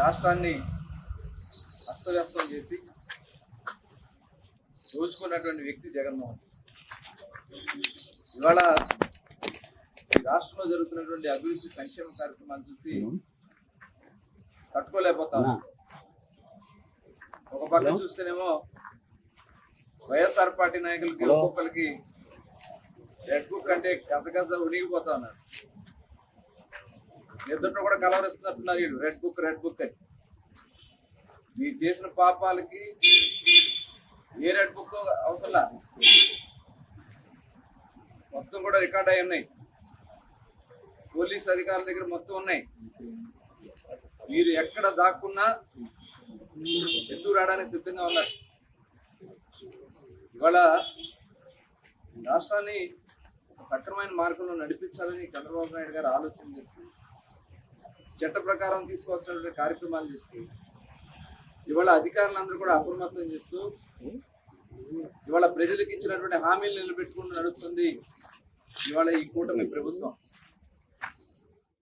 రాష్ట్రాన్ని అస్తవ్యస్తం చేసి దోచుకున్నటువంటి వ్యక్తి జగన్మోహన్. ఇవాళ ఈ రాష్ట్రంలో జరుగుతున్నటువంటి అభివృద్ధి సంక్షేమ కార్యక్రమాలు చూసి తట్టుకోలేకపోతా. ఒక పక్క చూస్తేనేమో వైఎస్ఆర్ పార్టీ నాయకులకి ఒక్కొక్కరికి రెడ్ బుక్ అంటే గజగజ ఉనిగిపోతా ఉన్నారు. ఎదుట కూడా కలవరిస్తున్నట్టున్నారు వీడు. రెడ్ బుక్ రెడ్ బుక్ అని. మీరు చేసిన పాపాలకి ఏ రెడ్ బుక్ అవసరంలా మొత్తం కూడా రికార్డ్ అయి ఉన్నాయి. పోలీస్ అధికారుల దగ్గర మొత్తం ఉన్నాయి. మీరు ఎక్కడ దాక్కున్నా ఎత్తు రావడానికి సిద్ధంగా ఉన్నారు? ఇవాళ రాష్ట్రాన్ని సక్రమైన మార్గంలో నడిపించాలని చంద్రబాబు నాయుడు గారు ఆలోచన చేస్తున్నారు. చట్ట ప్రకారం తీసుకోవాల్సినటువంటి కార్యక్రమాలు చేస్తూ ఇవాళ అధికారులందరూ కూడా అప్రమత్తం చేస్తూ ఇవాళ ప్రజలకు ఇచ్చినటువంటి హామీలు నిలబెట్టుకుంటూ నడుస్తుంది ఇవాళ ఈ కూటమి ప్రభుత్వం.